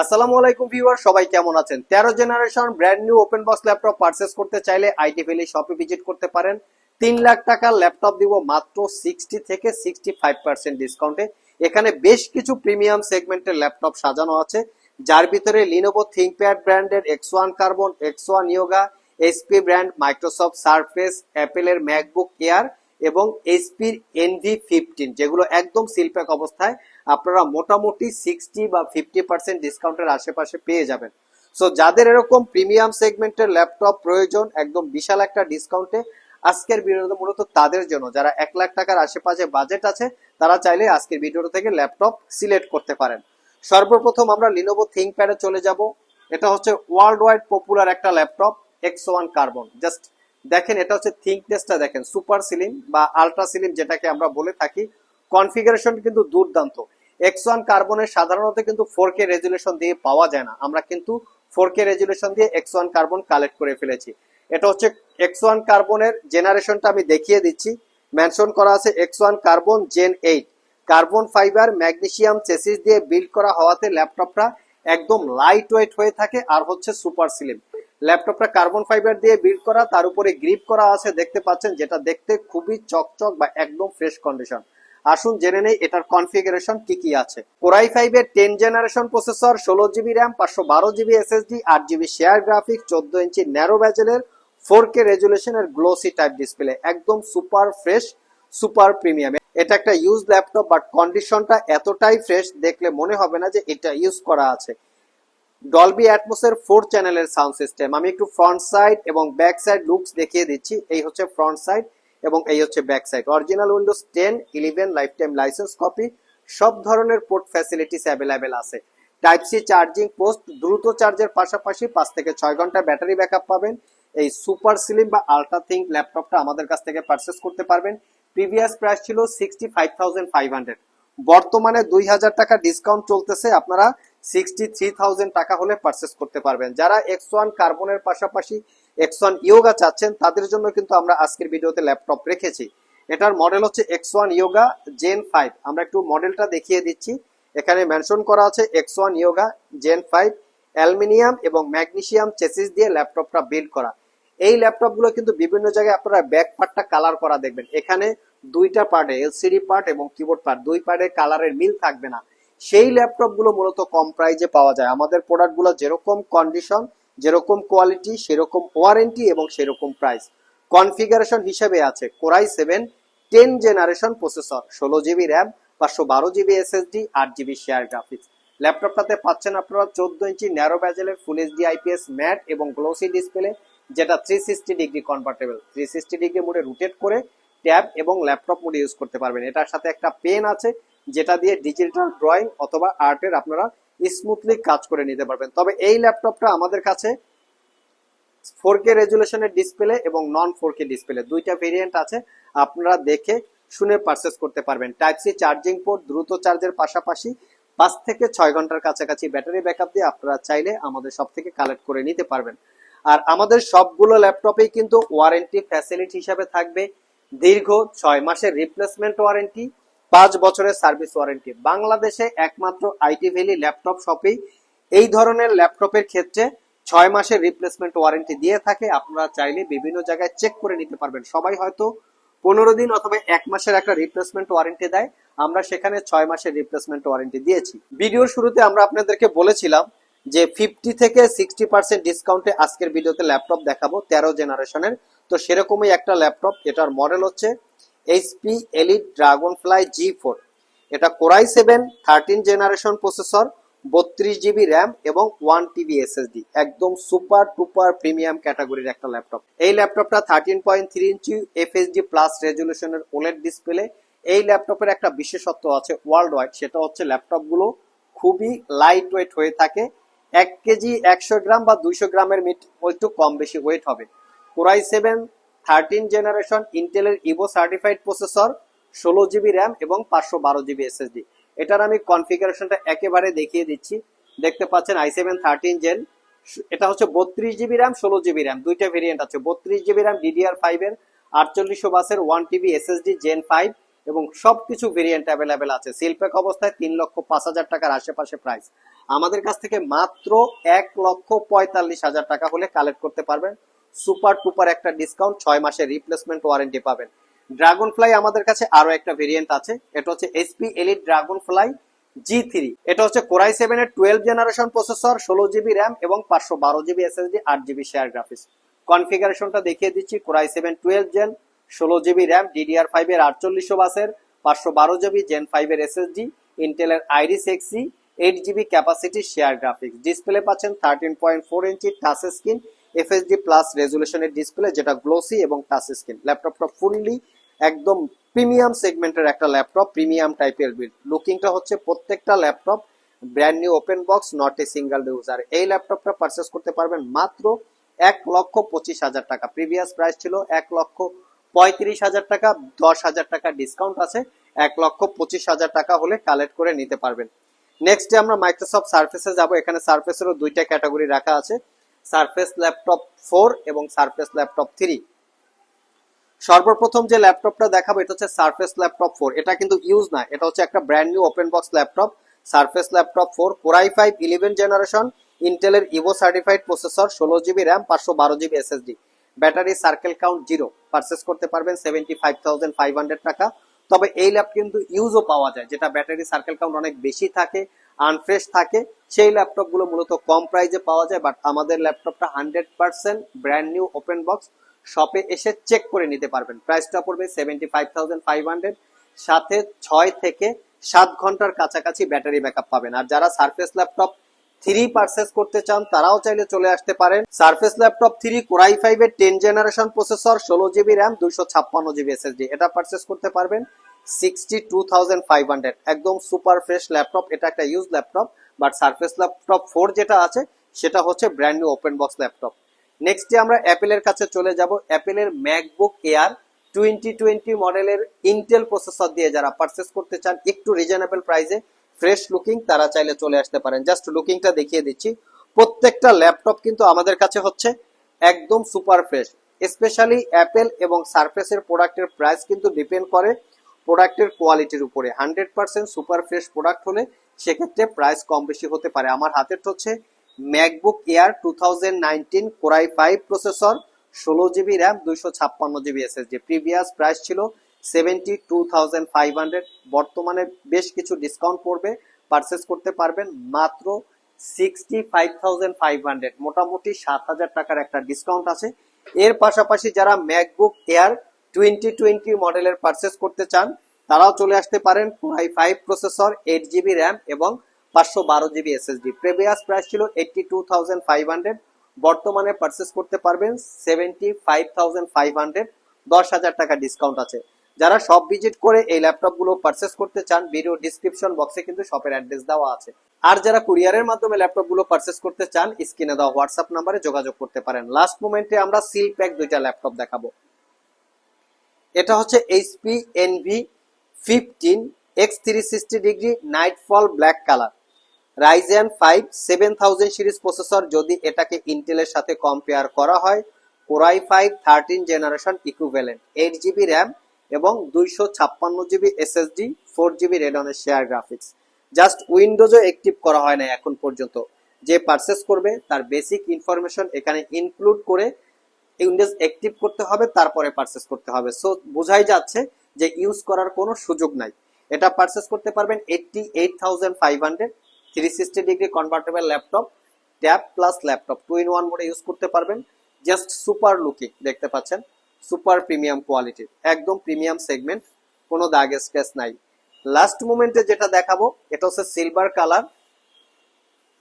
আসসালামু আলাইকুম ভিউয়ার সবাই কেমন আছেন? তেরো generation brand new open box laptop purchase করতে চাইলে আইটি ভ্যালি শপে ভিজিট করতে পারেন। তিন লাখ টাকার ল্যাপটপ দিব মাত্র সিক্সটি থেকে সিক্সটি ফাইভ পার্সেন্ট ডিসকাউন্টে এখানে বেশ কিছু প্রিমিয়াম সেগমেন্টের ল্যাপটপ সাজানো আছে, যার ভিতরে লিনোভো থিঙ্কপ্যাড ব্র্যান্ডের X one carbon X one yoga SP brand Microsoft Surface অ্যাপেলের ম্যাকবুক এয়ার এবং এইচপির এনভি ফিফটিন, যেগুলো একদম সিলপ্যাক অবস্থায়, আপনারা মোটামুটি সিক্সটি বা ফিফটি পার্সেন্ট ডিসকাউন্টের আশেপাশে পেয়ে যাবেন। সো যাদের এরকম প্রিমিয়াম সেগমেন্টের ল্যাপটপ প্রয়োজন, একদম বিশাল একটা ডিসকাউন্টে, আজকের ভিডিওটা মূলত তাদের জন্য। যারা এক লাখ টাকার আশেপাশে বাজেট আছে, তারা চাইলে আজকের ভিডিওটা থেকে ল্যাপটপ সিলেক্ট করতে পারেন। সর্বপ্রথম আমরা লিনোভো থিঙ্কপ্যাডে চলে যাব। এটা হচ্ছে ওয়ার্ল্ড ওয়াইড পপুলার একটা laptop X one carbon just দেখেন, এটা হচ্ছে থিঙ্কনেসটা দেখেন, সুপার সিলিম বা আলট্রা সিলিম যেটাকে আমরা বলে থাকি। কনফিগারেশন কিন্তু দুর্দান্ত। এক্স ওয়ান কার্বনের সাধারণত কিন্তু ফোর কে রেজুলেশন দিয়ে পাওয়া যায় না। আমরা কিন্তু ফোর কে রেজুলেশন দিয়ে এক্স ওয়ান কার্বন কালেক্ট করে ফেলেছি। এটা হচ্ছে এক্স ওয়ান কার্বনের জেনারেশনটা আমি দেখিয়ে দিচ্ছি। মেনশন করা আছে X one carbon gen eight carbon fibre, magnesium, chassis দিয়ে বিল্ড করা হওয়াতে ল্যাপটপটা একদম লাইট ওয়েট হয়ে থাকে আর হচ্ছে সুপার সিলিম ল্যাপটপটা কার্বন ফাইবার দিয়ে বিল্ড করা, তার উপরে গ্রিপ করা আছে, দেখতে পাচ্ছেন, যেটা দেখতে খুবই চকচক বা একদম ফ্রেশ কন্ডিশন। আসুন জেনে নেই, এটার কনফিগারেশন কি কি আছে। কোরাই ফাইভ এর টেন জেনারেশন প্রসেসর, ষোলো জিবি র্যাম, পাঁচশো বারো জিবি এসএসডি, আট জিবি শেয়ার গ্রাফিক্স, চোদ্দ ইঞ্চি ন্যারো ব্যাজেলের ফোর কে রেজুলেশনের গ্লোসি টাইপ ডিসপ্লে, একদম সুপার ফ্রেশ, সুপার প্রিমিয়াম। এটা একটা ইউজ ল্যাপটপ, বাট কন্ডিশনটা এতটাই ফ্রেশ, দেখলে মনে হবে না যে এটা ইউজ করা আছে। ডলবি অ্যাটমোসের ফোর চ্যানেলের সাউন্ড সিস্টেম আমি একটু ফ্রন্ট সাইড এবং ব্যাক সাইড লুকস দেখিয়ে দিচ্ছি। এই হচ্ছে ফ্রন্ট সাইড এবং এই হচ্ছে back side original Windows ten eleven life time license copy সব ধরনের পোর্ট ফ্যাসিলিটিস অ্যাভেলেবেল আছে। টাইপ সি চার্জিং পোস্ট দ্রুত চার্জের পাশাপাশি পাঁচ থেকে ছয় ঘণ্টা ব্যাটারি ব্যাকআপ পাবেন। এই সুপার স্লিম বা আল্ট্রা থিঙ্ক ল্যাপটপটা আমাদের কাছ থেকে পারচেস করতে পারবেন। প্রিভিয়াস প্রাইস ছিল sixty five thousand five hundred বর্তমানে দুই হাজার টাকা ডিসকাউন্ট চলতেছে। আপনারা সিক্সটি থ্রি থাউজেন্ড টাকা হলে পারচেস করতে পারবেন। যারা এক্স ওয়ান কার্বনের পাশাপাশি এক্স ওয়ান ইয়োগা চাচ্ছেন, তাদের জন্য কিন্তু আমরা আজকের ভিডিওতে ল্যাপটপ রেখেছি। এটার মডেল হচ্ছে X one yoga gen five আমরা একটু মডেলটা দেখিয়ে দিচ্ছি। এখানে মেনশন করা আছে X one yoga gen five aluminium এবং ম্যাগনেসিয়াম চেসিস দিয়ে ল্যাপটপটা বিল্ড করা। এই ল্যাপটপগুলো কিন্তু বিভিন্ন জায়গায় আপনারা ব্যাক পার্টটা কালার করা দেখবেন। এখানে দুইটা পার্টে এলসিডি পার্ট এবং কিবোর্ড পার্ট দুই পার্টের কালারের মিল থাকবে না। সেই ল্যাপটপগুলো মূলত কম প্রাইজে পাওয়া যায়। আমাদের প্রোডাক্টগুলো যেরকম কন্ডিশন যেরকম কোয়ালিটি সেরকম ওয়ারেন্টি এবং সেরকম প্রাইস কনফিগারেশন হিসেবে আছে core i seven ten generation processor ষোলো জিবি র্যাম পাঁচশো বারো জিবি এসএসডি আট জিবি শেয়ার গ্রাফিক্স ল্যাপটপটাতে পাচ্ছেন আপনারা চোদ্দ ইঞ্চি ন্যারো ব্যাজেলের ফুল এইচডি আইপিএস ম্যাট এবং গ্লোসি ডিসপ্লে যেটা three sixty degree convertible three sixty degree মোডে রোটেট করে ট্যাব এবং ল্যাপটপ মোডে ইউজ করতে পারবেন। এটার সাথে একটা পেন আছে যেটা দিয়ে ডিজিটাল ড্রয়িং অথবা আর্টের আপনারা স্মুথলি কাজ করে নিতে পারবেন। তবে এই ল্যাপটপটা আমাদের কাছে ফোর কে রেজুলেশনের ডিসপ্লে এবং নন ফোর কে ডিসপ্লে দুইটা ভেরিয়েন্ট আছে। আপনারা দেখে শুনে পারচেস করতে পারবেন। টাইপ সি চার্জিং পোর্ট দ্রুত চার্জের পাশাপাশি পাঁচ থেকে ছয় ঘণ্টার কাছাকাছি ব্যাটারি ব্যাকআপ দিয়ে আপনারা চাইলে আমাদের সব থেকে কালেক্ট করে নিতে পারবেন। আর আমাদের সবগুলো ল্যাপটপেই কিন্তু ওয়ারেন্টি ফ্যাসিলিটি হিসাবে থাকবে। দীর্ঘ ছয় মাসের রিপ্লেসমেন্ট ওয়ারেন্টি পাঁচ বছরের সার্ভিস ওয়ারেন্টি। বাংলাদেশে একমাত্র আইটি ভ্যালি ল্যাপটপ শপেই এই ধরনের ল্যাপটপের ক্ষেত্রে ছয় মাসের রিপ্লেসমেন্ট ওয়ারেন্টি দিয়ে থাকে। আপনারা চাইলে বিভিন্ন জায়গায় চেক করে নিতে পারবেন। সবাই হয়তো পনেরো দিন অথবা এক মাসের একটা রিপ্লেসমেন্ট ওয়ারেন্টি দেয়। আমরা সেখানে ছয় মাসের রিপ্লেসমেন্ট ওয়ারেন্টি দিয়েছি। ভিডিওর শুরুতে আমরা আপনাদেরকে বলেছিলাম যে ফিফটি থেকে সিক্সটি পার্সেন্ট ডিসকাউন্টে আজকের ভিডিওতে ল্যাপটপ দেখাবো তেরো জেনারেশনের তো সেরকমই একটা ল্যাপটপ, এটার মডেল হচ্ছে HP Elite Dragonfly G four এটা core i seven thirteen generation processor বত্রিশ জিবি র্যাম এবং ওয়ান টিবি এসএসডি একদম সুপার টুপার প্রিমিয়াম ক্যাটাগরির একটা ল্যাপটপ এই ল্যাপটপটা thirteen point three inch FSD plus রেজুলেশনের OLED display এই ল্যাপটপের একটা বিশেষত্ব আছে ওয়ার্ল্ড ওয়াইড সেটা হচ্ছে ল্যাপটপগুলো খুবই লাইট ওয়েট হয়ে থাকে। এক কেজি একশো গ্রাম বা দুইশো গ্রামের মিট, একটু কম বেশি ওয়েট হবে। Core i seven thirteen generation ইন্টেলের ইভো সার্টিফাইড প্রসেসর ষোলো জিবি র্যাম এবং পাঁচশো বারো জিবি এসএসডি এটার আমি কনফিগারেশনটা একেবারে দেখিয়ে দিচ্ছি। দেখতে পাচ্ছেন আই সেভেন থার্টিন জেন এটা হচ্ছে বত্রিশ জিবি র্যাম ষোলো জিবি র্যাম দুইটা ভেরিয়েন্ট আছে। বত্রিশ জিবি র্যাম ডিডিআর ফাইভ এর, আটচল্লিশশো বাসের one TB SSD gen five এবং সবকিছু ভেরিয়েন্ট অ্যাভেলেবেল আছে। সিলপ্যাক অবস্থায় তিন লক্ষ পাঁচ হাজার টাকার আশেপাশে প্রাইস আমাদের কাছ থেকে মাত্র এক লক্ষ পঁয়তাল্লিশ হাজার টাকা হলে কালেক্ট করতে পারবেন। সুপার টুপার একটা ডিসকাউন্ট ছয় মাসের রিপ্লেসমেন্ট ওয়ারেন্টি পাবেন। ড্রাগন ফ্লাই আমাদের কাছে আরও একটা ভেরিয়েন্ট আছে। এটা হচ্ছে SP Elite Dragonfly G three এটা হচ্ছে কোরাই সেভেন এর টুয়েলভ জেনারেশন প্রসেসর ষোলো জিবি র্যাম এবং পাঁচশো বারো জিবি এস এসএসডি আট জিবি শেয়ার গ্রাফিক্স কনফিগারেশনটা দেখিয়ে দিচ্ছি। Core i seven twelve gen ষোলো জিবি র্যাম ডিডিআর ফাইভ এর আটচল্লিশশো বাসের, পাঁচশো বারো জিবি জেন ফাইভ এর এসএসডি ইন্টেলের Iris Xe eight GB capacity share graphics display পাচ্ছেন thirteen point four inch touch screen FSD plus রেজুলেশনের display যেটা গ্লোসি এবং টাচ স্ক্রিন ল্যাপটপটা ফুললি একদম প্রিমিয়াম সেগমেন্টের একটা ল্যাপটপ প্রিমিয়াম টাইপের বিল্ড লুকিংটা হচ্ছে প্রত্যেকটা laptop brand new open box not a single user এই ল্যাপটপটা পারচেস করতে পারবেন মাত্র এক লক্ষ পঁচিশ হাজার টাকা। প্রিভিয়াস প্রাইস ছিল এক লক্ষ পঁয়ত্রিশ হাজার টাকা, দশ হাজার টাকা ডিসকাউন্ট আছে। এক লক্ষ পঁচিশ হাজার টাকা হলে কালেক্ট করে নিতে পারবেন। নেক্সট ডে আমরা মাইক্রোসফট সার্ফেসে যাব। এখানে সার্ফেসেরও দুইটা ক্যাটাগরি রাখা আছে। সার্ফেস ল্যাপটপ ফোর এবং সার্ফেস ল্যাপটপ থ্রি। সর্বপ্রথম যে ল্যাপটপটা দেখাবো, এটা হচ্ছে সার্ফেস ল্যাপটপ ফোর। এটা কিন্তু ইউজ না, এটা হচ্ছে একটা brand new open box laptop, Surface laptop four, core i five, eleven generation, ইন্টেলের ইভো সার্টিফাইড প্রসেসর, ষোলো জিবি র্যাম, পাঁচশো বারো GB SSD. Battery circle count zero, purchase করতে পারবেন seventy five thousand five hundred টাকা। তবে এই ল্যাপ কিন্তু ইউজও পাওয়া যায়, যেটা ব্যাটারি সার্কেল কাউন্ট অনেক বেশি থাকে। আনফ্রেশ থাকে, সেই ল্যাপটপগুলো মূলত কম প্রাইজে পাওয়া যায় বাট আমাদের ল্যাপটপটা hundred percent brand new open box শপে এসে চেক করে নিতে পারবেন। প্রাইসটা পড়বে seventy five thousand five hundred সাথে ছয় থেকে সাত ঘণ্টার কাছাকাছি ব্যাটারি ব্যাকআপ পাবেন। আর যারা সার্ফেস ল্যাপটপ থ্রি পারচেস করতে চান, তারাও চাইলে চলে আসতে পারেন। Surface laptop three core i five এর টেন জেনারেশন প্রসেসর ষোলো জিবি র্যাম দুইশো ছাপ্পান্ন জিবি এসএসডি এটা পারচেস করতে পারবেন। Sixty two thousand five hundred একদম সুপার ফ্রেশ ল্যাপটপ এটা একটা use laptop but Surface laptop four যেটা আছে, সেটা হচ্ছে brand new open box laptop নেক্সটে আমরা অ্যাপেলের কাছে চলে যাব। অ্যাপেলের ম্যাকবুক এয়ার টোয়েন্টি টোয়েন্টি মডেলের ইন্টেল প্রসেসর দিয়ে যারা পারচেস করতে চান, একটু রিজনেবল প্রাইসে ফ্রেশ লুকিং তারা চাইলে চলে আসতে পারেন। জাস্ট লুকিংটা দেখিয়ে দিচ্ছি। প্রত্যেকটা ল্যাপটপ কিন্তু আমাদের কাছে হচ্ছে একদম সুপার ফ্রেশ স্পেশালি অ্যাপেল এবং সারফেসের প্রোডাক্টের প্রাইস কিন্তু ডিপেন্ড করে প্রোডাক্টের কোয়ালিটির উপরে। Hundred percent super fresh product হলে সেক্ষেত্রে প্রাইস কম বেশি হতে পারে। আমার হাতের হচ্ছে MacBook Air two thousand nineteen core i five processor, ষোলো জিবি র্যাম, দুইশো ছাপ্পান্ন জিবি এসএসডি। প্রিভিয়াস প্রাইস ছিল seventy two thousand five hundred. বর্তমানে বেশ কিছু ডিসকাউন্ট পড়বে, পারচেস করতে পারবেন মাত্র sixty five thousand five hundred. মোটামুটি সাত হাজার টাকার একটা ডিসকাউন্ট আছে। এর পাশাপাশি যারা ম্যাকবুক এয়ার টোয়েন্টি টোয়েন্টি মডেলের পারচেস করতে চান, তারাও চলে আসতে পারেন core i five processor eight GB RAM এবং পাঁচশো বারো জিবি এসএসডি প্রিভিয়াস প্রাইস ছিল eighty two thousand five hundred বর্তমানে পারচেস করতে পারবেন seventy five thousand five hundred দশ হাজার টাকা ডিসকাউন্ট আছে। যারা সব ভিজিট করে এই ল্যাপটপগুলো পারচেস করতে চান ভিডিও ডিসক্রিপশন বক্সে কিন্তু শপের অ্যাড্রেস দেওয়া আছে। আর যারা কুরিয়ারের মাধ্যমে ল্যাপটপগুলো পারচেস করতে চান, স্ক্রিনে দেওয়া হোয়াটসঅ্যাপ নাম্বারে যোগাযোগ করতে পারেন। লাস্ট মোমেন্টে আমরা সিল প্যাক দুইটা ল্যাপটপ দেখাবো। এটা হচ্ছে HP Envy fifteen x three sixty degree Nightfall black colour Ryzen five seven thousand series processor যদি এটাকে ইন্টেলের সাথে কম্পেয়ার করা হয় core i five thirteen generation equivalent eight GB RAM এবং দুইশো ছাপ্পান্ন জিবি এসএসডি ফোর জিবি রেডনের শেয়ার গ্রাফিক্স জাস্ট উইন্ডোজও অ্যাক্টিভ করা হয় না এখন পর্যন্ত। যে পারচেস করবে, তার বেসিক ইনফরমেশন এখানে ইনক্লুড করে উইন্ডোজ অ্যাক্টিভ করতে হবে, তারপরে পারচেস করতে হবে। সো বোঝাই যাচ্ছে যে ইউজ করার কোনো সুযোগ নাই। এটা পারচেস করতে পারবেন eighty eight thousand five hundred three sixty degree convertible laptop tab plus laptop two in one মোডে ইউজ করতে পারবেন। জাস্ট সুপার লুকিং দেখতে পাচ্ছেন? সুপার প্রিমিয়াম কোয়ালিটির একদম প্রিমিয়াম সেগমেন্ট কোনো দাগ স্ক্র্যাচ নাই। লাস্ট মোমেন্টে যেটা দেখাবো, এটা হচ্ছে silver colour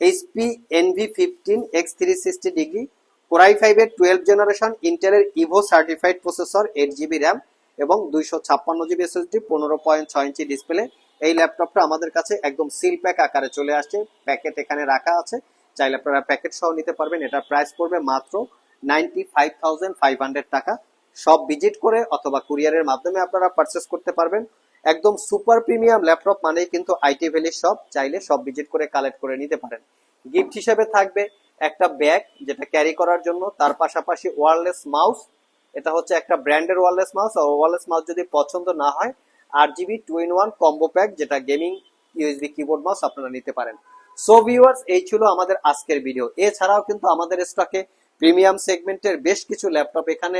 HP Envy fifteen x three sixty degree core i ফাইভের টুয়েলভ জেনারেশন ইন্টেলের Evo certified processor eight GB RAM এবং দুইশো ছাপ্পান্ন জিবি এসএসডি পনেরো পয়েন্ট ছয় ইঞ্চি ডিসপ্লে এই ল্যাপটপটা আমাদের কাছে একদম সিল প্যাক আকারে চলে আসছে। প্যাকেট এখানে রাখা আছে। চাইলে আপনারা প্যাকেট সহ নিতে পারবেন। এটার প্রাইস পড়বে মাত্র ninety five thousand five hundred টাকা। সব ভিজিট করে অথবা কুরিয়ারের মাধ্যমে আপনারা পারচেস করতে পারবেন। একদম সুপার প্রিমিয়াম ল্যাপটপ মানেই কিন্তু আইটি ভ্যালির শপ চাইলে সব ভিজিট করে কালেক্ট করে নিতে পারেন। গিফট হিসেবে থাকবে একটা ব্যাগ যেটা ক্যারি করার জন্য, তার পাশাপাশি ওয়ারলেস মাউস, এটা হচ্ছে একটা ব্র্যান্ডের ওয়ারলেস মাউস, আর ওয়ারলেস মাউস যদি পছন্দ না হয় আট GB two in one combo pack, যেটা গেমিং ইউএসবি কিবোর্ড মাউস আপনারা নিতে পারেন। সো ভিউয়ার্স, এই ছিল আমাদের আজকের ভিডিও। এছাড়াও কিন্তু আমাদের স্টকে প্রিমিয়াম সেগমেন্টের বেশ কিছু ল্যাপটপ এখানে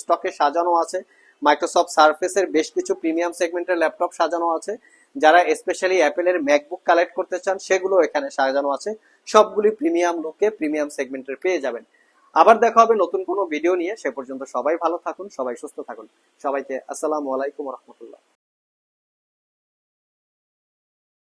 স্টকে সাজানো আছে। মাইক্রোসফট সার্ফেসের বেশ কিছু প্রিমিয়াম সেগমেন্টের ল্যাপটপ সাজানো আছে। যারা স্পেশালি অ্যাপেলের ম্যাকবুক কালেক্ট করতে চান, সেগুলো এখানে সাজানো আছে। সবগুলি প্রিমিয়াম লুকে প্রিমিয়াম সেগমেন্টের পেয়ে যাবেন। আবার দেখা হবে নতুন কোনো ভিডিও নিয়ে। সে পর্যন্ত সবাই ভালো থাকুন, সবাই সুস্থ থাকুন। সবাইকে আসসালামু আলাইকুম রহমতুল্লাহ।